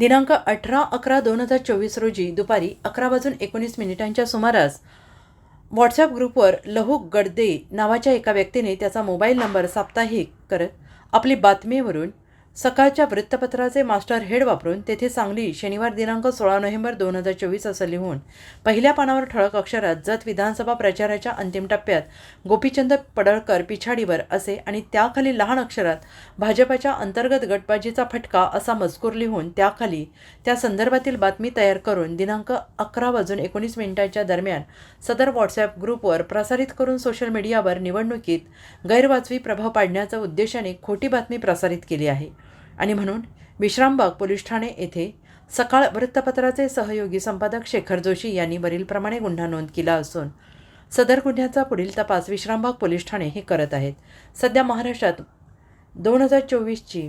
दिनांक अठरा अकरा दोन हजार चोवीस रोजी दुपारी अकरा वाजून एकोणीस मिनिटांच्या सुमारास व्हॉट्सॲप ग्रुपवर लहू गडदे नावाच्या एका व्यक्तीने त्याचा मोबाईल नंबर साप्ताहिक करत आपली बातमीवरून सकाळच्या वृत्तपत्राचे मास्टर हेड वापरून तेथे सांगली शनिवार दिनांक सोळा नोव्हेंबर दोन हजार चोवीस असं लिहून पहिल्या पानावर ठळक अक्षरात जत विधानसभा प्रचाराच्या अंतिम टप्प्यात गोपीचंद पडळकर पिछाडीवर असे आणि त्याखाली लहान अक्षरात भाजपाच्या अंतर्गत गटबाजीचा फटका असा मजकूर लिहून त्याखाली त्या संदर्भातील बातमी तयार करून दिनांक अकरा वाजून एकोणीस मिनिटांच्या दरम्यान सदर व्हॉट्सॲप ग्रुपवर प्रसारित करून सोशल मीडियावर निवडणुकीत गैरवाजवी प्रभाव पाडण्याच्या उद्देशाने खोटी बातमी प्रसारित केली आहे. आणि म्हणून विश्रामबाग पोलीस ठाणे येथे सकाळ वृत्तपत्राचे सहयोगी संपादक शेखर जोशी यांनी वरीलप्रमाणे गुन्हा नोंद केला असून सदर गुन्ह्याचा पुढील तपास विश्रामबाग पोलीस ठाणे हे करत आहेत. सध्या महाराष्ट्रात दोन हजार चोवीसची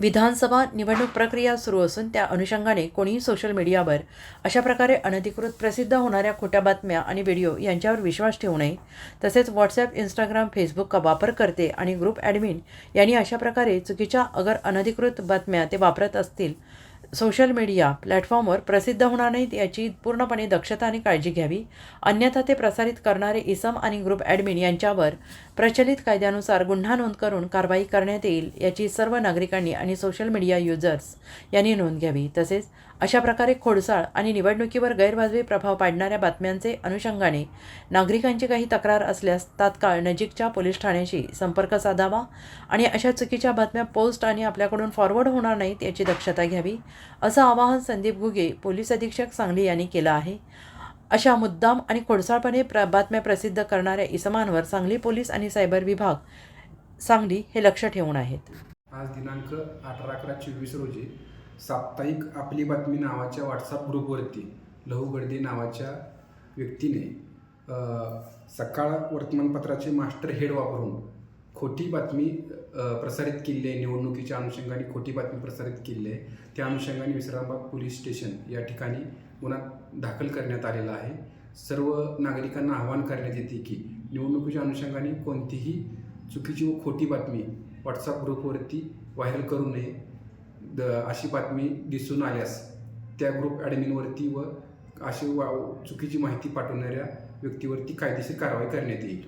विधानसभा निवडणूक प्रक्रिया सुरू असून त्या अनुषंगाने कोणीही सोशल मीडियावर अशा प्रकारे अनधिकृत प्रसिद्ध होणाऱ्या खोट्या बातम्या आणि व्हिडिओ यांच्यावर विश्वास ठेवू नये. तसेच व्हॉट्सॲप इंस्टाग्राम फेसबुक का वापरकर्ते आणि ग्रुप ॲडमिन यांनी अशा प्रकारे चुकीच्या अगर अनधिकृत बातम्या ते वापरत असतील सोशल मीडिया प्लॅटफॉर्मवर प्रसिद्ध होणार नाहीत याची पूर्णपणे दक्षता आणि काळजी घ्यावी. अन्यथा ते प्रसारित करणारे इसम आणि ग्रुप ॲडमिन यांच्यावर प्रचलित कायद्यानुसार गुन्हा नोंद करून कारवाई करण्यात येईल याची सर्व नागरिकांनी आणि सोशल मीडिया युजर्स यांनी नोंद घ्यावी. तसेच अशा प्रकारे खोडसाळ आणि निवडणुकीवर गैरवाजवी प्रभाव पाडणाऱ्या बातम्यांचे अनुषंगाने नागरिकांची काही तक्रार असल्यास तात्काळ नजीकच्या पोलीस ठाण्याशी संपर्क साधावा आणि अशा चुकीच्या बातम्या पोस्ट आणि आपल्याकडून फॉरवर्ड होणार नाहीत याची दक्षता घ्यावी असं आवाहन संदीप घुगे पोलीस अधीक्षक सांगली यांनी केलं आहे. अशा मुद्दाम आणि खोडसाळपणे प्र बातम्या प्रसिद्ध करणाऱ्या इसमांवर सांगली पोलीस आणि सायबर विभाग सांगली हे लक्ष ठेवून आहेत. आज दिनांक अठरा अकरा चोवीस रोजी साप्ताहिक आपली बातमी नावाच्या व्हॉट्सअप ग्रुपवरती लहू गडदे नावाच्या व्यक्तीने सकाळ वर्तमानपत्राचे मास्टर हेड वापरून खोटी बातमी प्रसारित केली आहे. निवडणुकीच्या अनुषंगाने खोटी बातमी प्रसारित केली आहे. त्या अनुषंगाने विश्रामबाग पोलीस स्टेशन या ठिकाणी गुन्हा दाखल करण्यात आलेला आहे. सर्व नागरिकांना आवाहन करण्यात येते की निवडणुकीच्या अनुषंगाने कोणतीही चुकीची व खोटी बातमी व्हॉट्सअप ग्रुपवरती व्हायरल करू नये. द अशी बातमी दिसून आल्यास त्या ग्रुप ॲडमिनवरती व अशी वा चुकीची माहिती पाठवणाऱ्या व्यक्तीवरती कायदेशीर कारवाई करण्यात येईल.